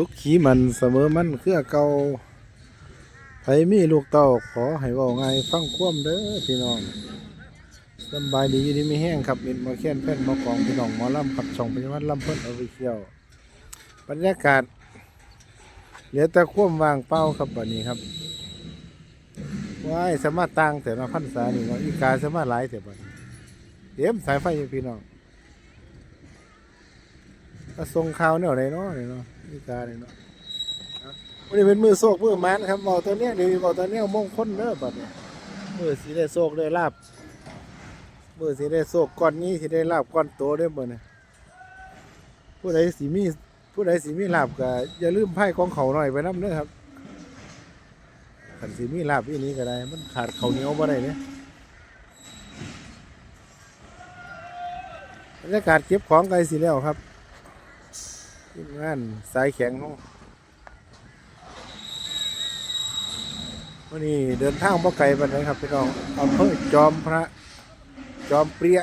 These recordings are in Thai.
ทุกขีมันเสมอมันเคือเก่าไผมีลูกเต้าขอให้ว้าง่ายฟังความเด้อพี่น้องสำบายดีอยู่ดีไมีแห้งครับมินมาแค้นแพ่นมากองพี่น้องหมอลำขับช่องพยาวัฒน์ลำเพิ่นเอาไปเที่ยวบรรยากาศเหลือแต่ความวางเปล่าครับบัดนี้ครับว้ายสามารถต่างแต่ละพันษานี่เนาอีกาสามารถหลายแต่บัดนี้เตรียมสายไฟอยู่พี่น้องก็ส่งข่าวแนวไหนเนาะนี่เนาะ อีกาเนี่ยเนาะวันนี้เป็นมือโศกมือมันครับบอกตัวเนี้ยเดี๋ยวบอกตัวเนี้ยมงคลเด้อบัดนี้มือสีได้โศกได้ลาบมือสีได้โศกก้อนนี้สีได้ลาบก้อนโตได้อบ่เนี่ยผู้ใดสีมีผู้ใดสีมีลาบก็อย่าลืมไพ่ของเขาหน่อยไปน้ำเด้อครับขันสีมีลาบอีนี้ก็ได้มันขาดเขาเหนียวบ่ได้เนี่ยบรรยากาศเก็บของไกลสิแล้วครับ ทีมงานสายแข็งของวันนี้เดินทางบ่ไกลปานใดครับพี่น้องอำเภอจอมพระ จอมเปรี้ย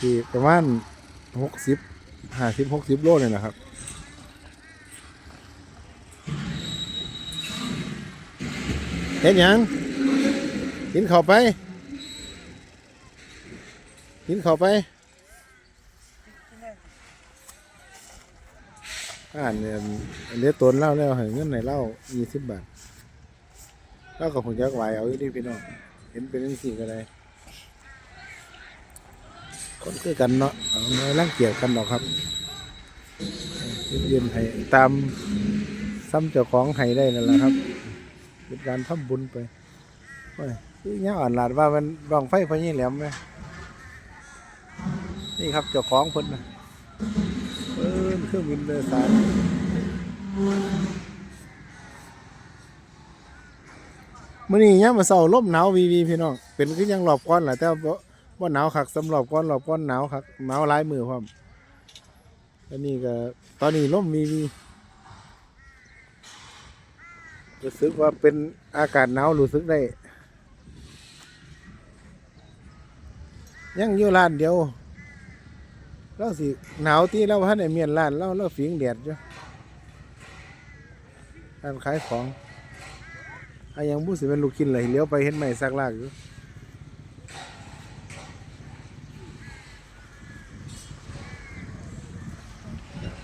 ที่ประมาณหกสิบห้าสิบหกสิบโลเนี่ยนะครับเห็นยังกินข้าวไป กินเข้าไปอ่านเนี่ยเลี้ยตนเล่าแล้วให้เงินไหนเล่ายี่สิบบาทเล่ากับผมจักไหวเอาอยู่ดีพี่น้องเห็นเป็นสิ่งก็ได้คนคือกันเนาะไม่รังเกียจกันหรอกครับยืนให้ตามซ้ำเจ้าของให้ได้นั่นแหละครับ เป็นการทำบุญไปโอ้ยเงี้ยอ่อนหลาดว่ามันรองไฟพญแหลมไหม นี่ครับเจ้าของเพิ่นนะเออเครื่องบินโดยสารมื่อนี้ยังมาเศร้าลมหนาววีวีพี่น้องเป็นคือยังหลอบก้อนแหละแต่ว่าว่าหนาวคักสำหรับก้อนหลอบก้อนหนาวคักหนาวลายมือพร้อมอันนี้ก็ตอนนี้ลมวีวีรู้สึกว่าเป็นอากาศหนาวรู้สึกได้ ยังอยู่ร้านเดียว เราสิหนาวที่เราพันในเมียนร้านเราเราฝิงแดดอยู่ร้านขายของไอายังบุสิเป็นลูกกินเลยเลี้ยวไปเห็นไหมซากลากอยู่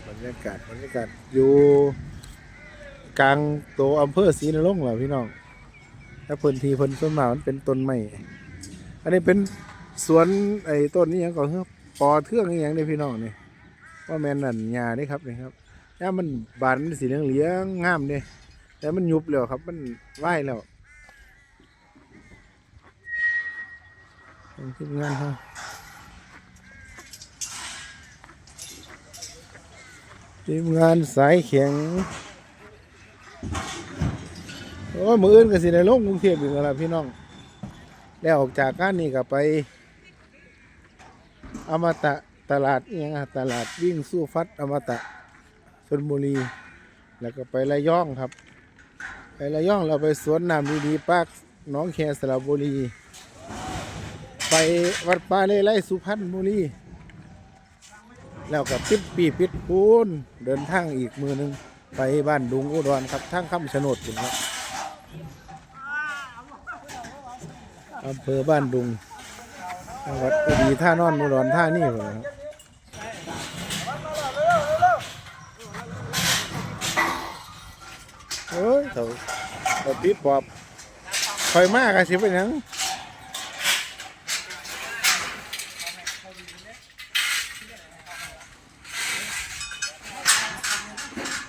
บรรยากาศบรรยากาศอยู่กลางตัวอำเภอศรีนรงค์เหรอพี่น้องถ้าพื้นที่พิ่นส่วนมามันเป็นต้นไม้อันนี้เป็นสวนไอ้ต้นนี้ยังก่อนเฮ้อ ปอเทืองอหย่างนี้พี่น้องนี่ว่าแมนนั่นหญ้านี่ครับนี่ครับย่ามันบานมันสีเหลืองเหลืองงามเด้แต่มันยุบแล้วครับ มันไหวแล้วเป็นทีมงานเขาทีมงานสายแข็งโอ้ยมืออื่นก็สิในลงกรุงเทพอยู่แล้วพี่น้อง แล้วออกจากการนี่ก็ไป อมตะตลาดเอียงอะตลาดวิ่งสู้ฟัดอมตะชนบุรี แล้วก็ไประยองครับ ไประยองเราไปสวนน้ำดีๆปากน้องแคสระบุรี ไปวัดป่าเลไลสุพรรณบุรี แล้วก็ปิดปีปิดปูนเดินทางอีกมือหนึง ไปบ้านดุงอุดรครับทางคำชะโนดคุณครับอำเภอบ้านดุง จังหวัดอุดีท่านอนอุดรท่านี่เหรอครับเอ้ยเขาเขาปิดปอบคอยมากอะสิเป็นยัง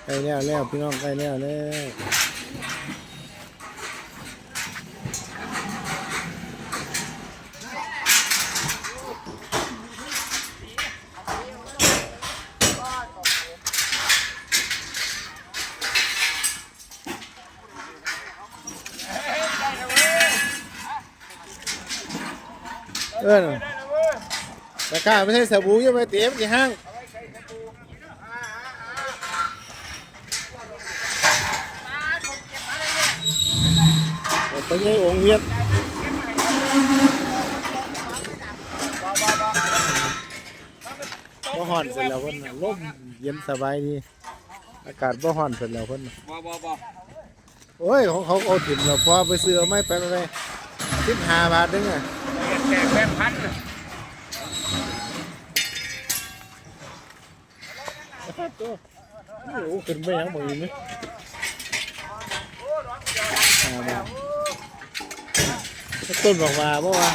ใกล้แล้วแล้วพี่น้องใกล้แล้วแล้ว เออตะกร้าไม่ใช่สบู่ยังไม่เตรียมกี่ห้างไปยังองเวียดบ่ฮ้อนเสร็จแล้วเพิ่นลมเย็นสบายดีอากาศบ่ฮ้อนเสร็จแล้วเพิ่นบ่บ่บ่โอ้ยของเขาเอาถิ่มแล้วพอไปซื้อเอาไม้ไปไป15บาทนึงอะ แจกแบงค์พันโอ้โหขึ้นไปยังบ่อีกนี่ต้นบอกว่าบ่ว่า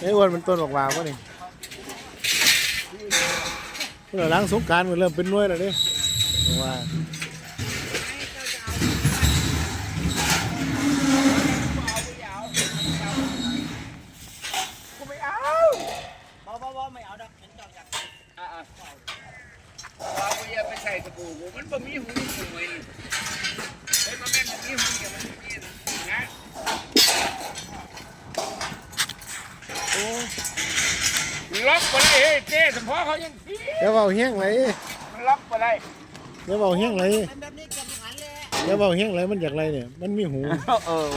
ไอ้อ้วนมันต้นบอกว่าบ่นี่เพิ่นล้างสงการมันเริ่มเป็นน่วยแล้วเด้บอกว่า บ่บ่บ่ไม่เอาดอกเห็นจอกอยาก อะๆว่าบ่อย่าไปใส่ตะปู มันบ่มีหูหูไว้นี่เฮ้ยมันแม่นบ่มีหูอย่ามันมีนะโอ้ล็อกบ่ได้เฮ้ยเจ้สมพอเขายังพี่อย่าเบาเฮี้ยงเลยมันล็อกบ่ได้อย่าเบาเฮี้ยงเลยเป็นแบบนี้ก็บหันเลยอย่าเบาเฮี้ยงเลยมันจากไรเนี่ย มันมีหู เออ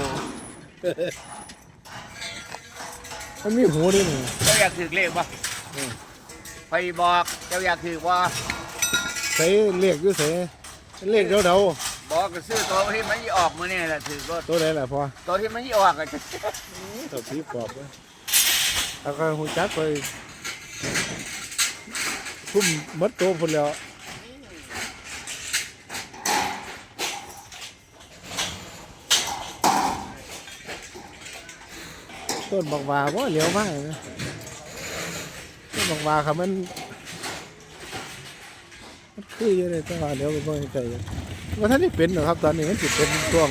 มันมีหูด้วยนี่เจ้าอยากถือเลขบ่ไปบอกเจ้าอยากถือว่า ส่เลขอยู่ใส่เลขเดาเดาบอกก็ซื้อตัวที่มันยี่ออกมื้อนี่แหละถือรถๆตัวไหนล่ะพอตัวที่มันยี่ออกก็จะตัวผีปอบเว้ยเอาก็หูจักไปพุ่มมัดตัวพุ่นแล้วต้นบักหวาว่าเหลียวมากเลยนะต้นบักหวาครับมันมัน คืออยู่เลยจังหวะเดี๋ยวก็บ่ให้ใจอยู่ว่าท่านนี่เป็นเหรอครับ ตอนนี้มันสิเป็นช่วง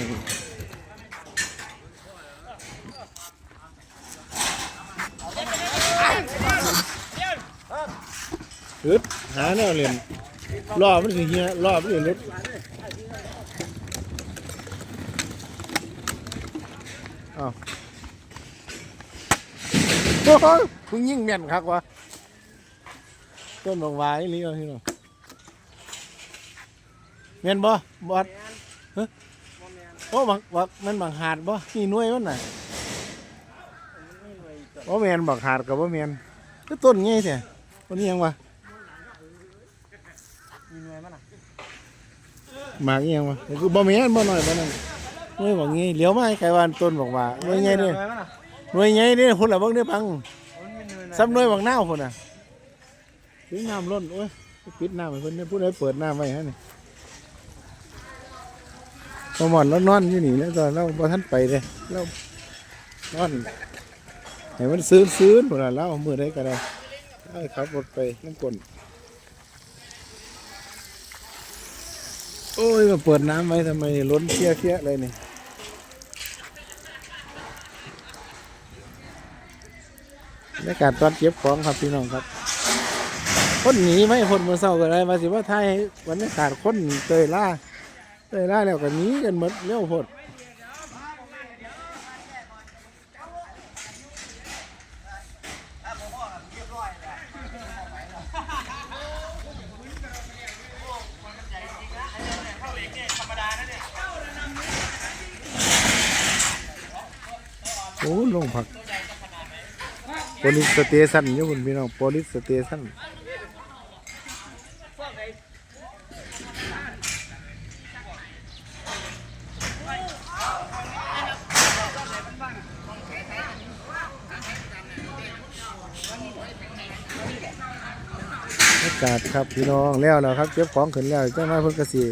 อึดหาแนวเรียนรอบมันสิเฮียรอบมันสิเล็ดอ้าวโอ้ยเพิ่งยิงแม่นคักวะต้นบางวายนี่เอาที่เนาะ เมียนบ่บอดฮะโอ้บักบักมันบังหาดบ่นี่หน่วยมันน่ะบ่แม่นบักหาดกับบ่แม่นก็ต้นไงแท้ต้นนี้ยังวะมีหน่วยมันอะหมากอีหยังวะก็คือบ่แม่นบ่น้อยบ่นั่นหน่วยบักงี้เหลียวมาให้ไกลวานต้นบอกว่าหน่วยใหญ่เด้หน่วยใหญ่เด้พุ่นล่ะเบิ่งเด้อปังซ้ำหน่วยบักนาวพุ่นน่ะถึงน้ำล้นโอ้ยปิดน้ำให้เพิ่นเด้อผู้ใดเปิดน้ำไว้ฮะนี่ พอหมอนแล้วนอนอยู่นี่แล้วตอนเราบ่ทันไปเด้เรานอนให้มันซื้อซื้อพุ่นน่ะเรามื้อใดก็ได้ให้ขับรถไปน้ำกลนโอ้ยมาเปิดน้ำไว้ทำไมล้นเคี้ยเคี้ยเลยนี่บรรยากาศตอนเก็บของครับพี่น้องครับคนหนีไหมคนมือเศร้าก็ได้มาสิว่าไทยบรรยากาศคนเตยล่า เตยล่าแล้วก็หนีกันหมดเร็วโพดโอ้ลงผักโพลิสสเตชันอยู่บนพี่น้องโพลิสสเตชัน อากาศครับพี่น้องแล้วแล้วครับเก็บของขึ้นแล้วเจ้ามาเพิ่นกสิ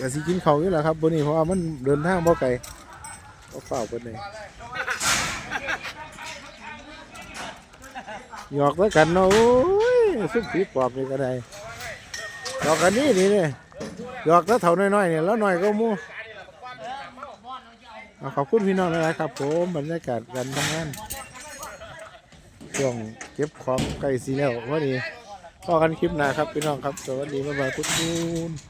กสิกินเขาอยู่แล้วครับบนนี้เพราะว่ามันเดินทางบ่ไกลก็เฝ้าเพิ่นเลยหยอกไว้กันเนาะโอ้ยสุดผีปอบนี่ก็ได้หยอกกันนี่นี่เนี่ยหยอกแล้วเท่าน้อยๆเนี่ยแล้วหน้อยก็มู่ขอบคุณพี่น้องหลายๆครับผมบรรยากาศการทำงานช่วงเก็บของใกล้สีแล้วพอดี พอกันคลิปหน้าครับพี่น้องครับ สวัสดีบ๊ายบายทุกคน